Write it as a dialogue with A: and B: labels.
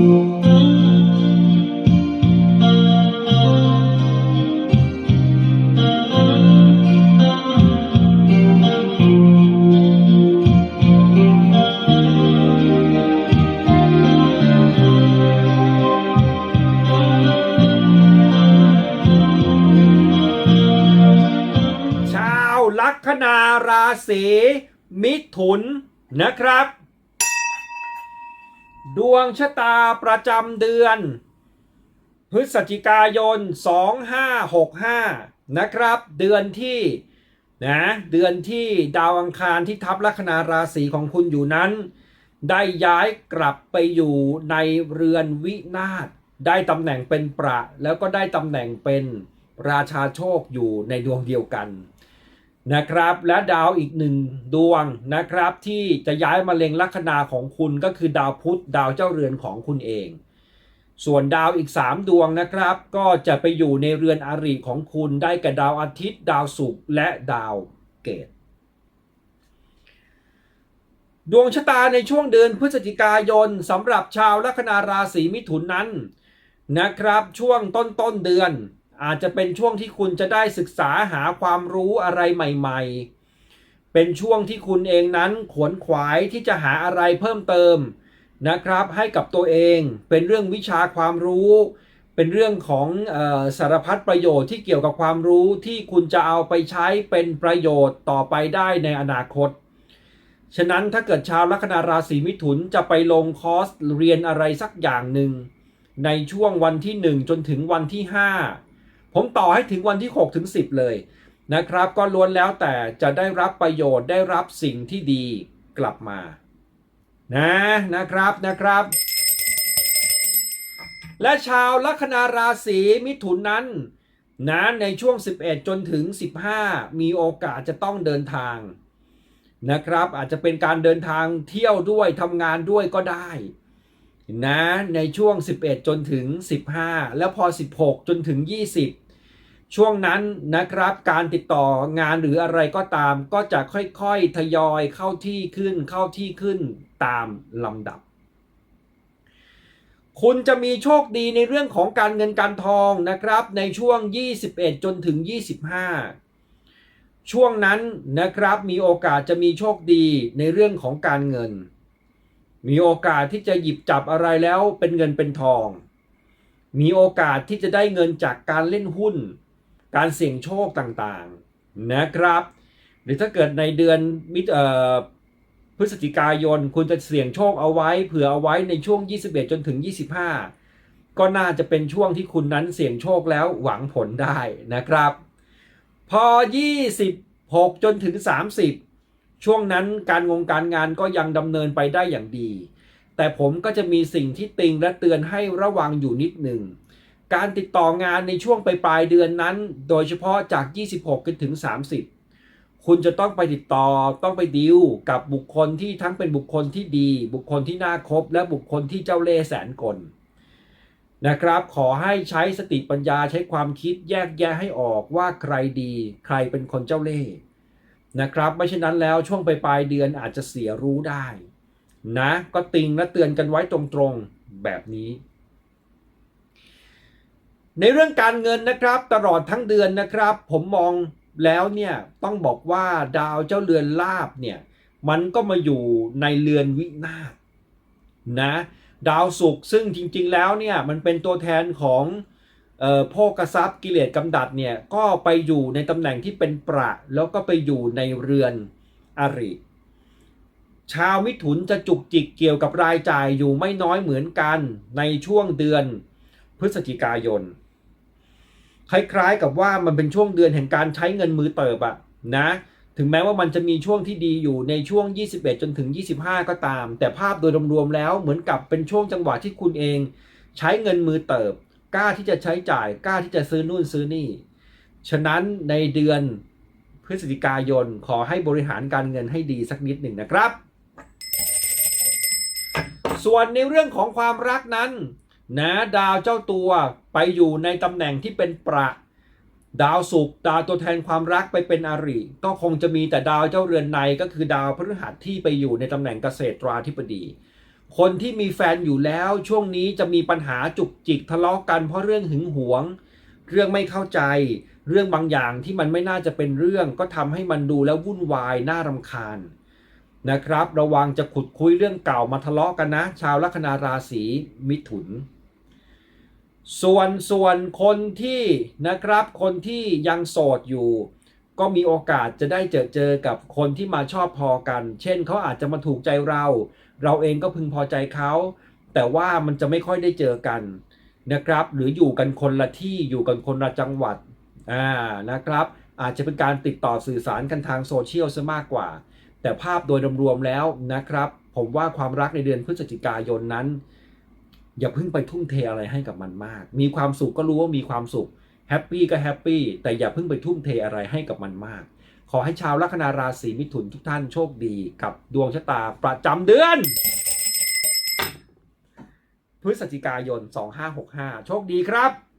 A: ชาวลัคนาราศีมิถุนนะครับ ดวงชะตาประจำเดือน พฤศจิกายน 2565 นะครับ เดือนที่นะเดือนที่ดาวอังคารที่ทับลัคนาราศีของคุณอยู่นั้น ได้ย้ายกลับไปอยู่ในเรือนวินาศได้ตำแหน่งเป็นประ แล้วก็ได้ตำแหน่งเป็นราชาโชคอยู่ในดวงเดียวกัน นะครับ และดาวอีกหนึ่งดวงนะครับ ที่จะย้ายมาเล็งลัคนาของคุณก็คือดาวพุธดาวเจ้าเรือนของคุณเอง ส่วนดาวอีก 3 ดวงนะครับ ก็จะไปอยู่ในเรือนอาริของคุณได้แก่ดาวอาทิตย์ ดาวศุกร์และดาวเกตดวงชะตาในช่วงเดือนพฤศจิกายนสำหรับชาวลัคนาราศีมิถุนนั้นนะครับ ช่วงต้นต้นเดือน อาจจะเป็นช่วงที่คุณจะได้ศึกษาหาความรู้อะไรใหม่ ๆ เป็นช่วงที่คุณเองนั้นขวนขวายที่จะหาอะไรเพิ่มเติมนะครับ ให้กับตัวเองเป็นเรื่องวิชาความรู้ เป็นเรื่องของออสารพัดประโยชน์ที่เกี่ยวกับความรู้ที่คุณจะเอาไปใช้เป็นประโยชน์ต่อไปได้ในอนาคต ฉะนั้นถ้าเกิดชาวลัคนาราศีมิถุนจะไปลงคอร์สเรียนอะไรสักอย่างหนึ่งในช่วงวันที่ 1 จนถึงวันที่ 5 ผมต่อให้ถึงวันที่6ถึง10 เลยนะครับ ก็ล้วนแล้วแต่จะได้รับประโยชน์ได้รับสิ่งที่ดีกลับมา นะนะครับนะครับ และชาวลัคนาราศีมิถุนนั้นนะในช่วง 11 จนถึง 15 มีโอกาสจะต้องเดินทางนะครับ อาจจะเป็นการเดินทางเที่ยวด้วยทำงานด้วยก็ได้ นะในช่วง 11 จนถึง 15 แล้วพอ 16 จนถึง 20 ช่วงนั้นนะครับการติดต่องานหรืออะไรก็ตาม ก็จะค่อยๆทยอยเข้าที่ขึ้นเข้าที่ขึ้นตามลำดับ คุณจะมีโชคดีในเรื่องของการเงินการทองนะครับในช่วง 21 จนถึง 25ช่วงนั้นนะครับมีโอกาสจะมีโชคดีในเรื่องของการเงิน มีโอกาสที่จะหยิบจับอะไรแล้วเป็นเงินเป็นทอง มีโอกาสที่จะได้เงินจากการเล่นหุ้น การเสี่ยงโชคต่างๆนะครับ หรือถ้าเกิดในเดือนมิถุเอ่อพฤศจิกายนคุณจะเสี่ยงโชคเอาไว้ เผื่อเอาไว้ในช่วง 21 จนถึง 25 ก็น่าจะเป็นช่วงที่คุณนั้นเสี่ยงโชคแล้วหวังผลได้นะครับ พอ 26 จนถึง 30 ช่วงนั้นการงงการงานก็ยังดำเนินไปได้อย่างดี แต่ผมก็จะมีสิ่งที่ติงและเตือนให้ระวังอยู่นิดหนึ่ง การติดต่องานในช่วงปลายปลายเดือนนั้น โดยเฉพาะจาก 26จนถึง 30 คุณจะต้องไปติดต่อต้องไปดิวกับบุคคลที่ทั้งเป็นบุคคลที่ดี บุคคลที่น่าคบ และบุคคลที่เจ้าเล่ห์แสนกลนะครับขอให้ใช้สติปัญญาใช้ความคิดแยกแยะให้ออกว่าใครดี ใครเป็นคนเจ้าเล่ห์ นะครับไม่เช่นนั้นแล้วช่วงปลายปลายเดือนอาจจะเสียรู้ได้ นะ ก็ติงและเตือนกันไว้ตรงๆแบบนี้ ในเรื่องการเงินนะครับ ตลอดทั้งเดือนนะครับ ผมมองแล้วเนี่ยต้องบอกว่าดาวเจ้าเรือนลาบเนี่ยมันก็มาอยู่ในเรือนวินาศนะ ดาวศุกร์ซึ่งจริงๆแล้วเนี่ยมันเป็นตัวแทนของ โภกทรัพย์กิเลสกำดัดเนี่ยก็ไปอยู่ในตำแหน่งที่เป็นประ แล้วก็ไปอยู่ในเรือนอริชาวมิถุนจะจุกจิกเกี่ยวกับรายจ่ายอยู่ไม่น้อยเหมือนกันในช่วงเดือนพฤศจิกายน คล้ายๆกับว่ามันเป็นช่วงเดือนแห่งการใช้เงินมือเติบอะนะถึงแม้ว่ามันจะมีช่วงที่ดีอยู่ในช่วง 21 จนถึง 25 ก็ตาม แต่ภาพโดยรวมๆแล้วเหมือนกับเป็นช่วงจังหวะที่คุณเอง ใช้เงินมือเติบ กล้าที่จะใช้จ่ายกล้าที่จะซื้อนู่นซื้อนี่ ฉะนั้นในเดือนพฤศจิกายนขอให้บริหารการเงินให้ดีสักนิดหนึ่งนะครับ ส่วนในเรื่องของความรักนั้น นะดาวเจ้าตัวไปอยู่ในตำแหน่งที่เป็นประดาวศุกร์ดาวตัวแทนความรักไปเป็นอริก็คงจะมีแต่ดาวเจ้าเรือนในก็คือดาวพฤหัสที่ไปอยู่ในตำแหน่งเกษตราธิบดี คนที่มีแฟนอยู่แล้วช่วงนี้จะมีปัญหาจุกจิกทะเลาะกันเพราะเรื่องหึงหวง เรื่องไม่เข้าใจ เรื่องบางอย่างที่มันไม่น่าจะเป็นเรื่อง ก็ทำให้มันดูแล้ววุ่นวายน่ารำคาญนะครับ ระวังจะขุดคุยเรื่องเก่ามาทะเลาะกันนะ ชาวลัคนาราศีมิถุน ส่วนส่วนคนที่นะครับ คนที่ยังโสดอยู่ ก็มีโอกาสจะได้เจอเจอกับคนที่มาชอบพอกัน เช่นเขาอาจจะมาถูกใจเรา เราเองก็พึงพอใจเขา แต่ว่ามันจะไม่ค่อยได้เจอกันนะครับ หรืออยู่กันคนละที่อยู่กันคนละจังหวัดอ่านะครับ อาจจะเป็นการติดต่อสื่อสารกันทางโซเชียลซะมากกว่า แต่ภาพโดยรวมๆแล้วนะครับ ผมว่าความรักในเดือนพฤศจิกายนนั้น อย่าเพิ่งไปทุ่มเทอะไรให้กับมันมาก มีความสุขก็รู้ว่ามีความสุขแฮปปี้ก็แฮปปี้แต่อย่าเพิ่งไปทุ่มเทอะไรให้กับมันมาก ขอให้ชาวลัคนาราศีมิถุนทุกท่านโชคดีกับดวงชะตาประจำเดือน พฤศจิกายน 2565 โชคดีครับ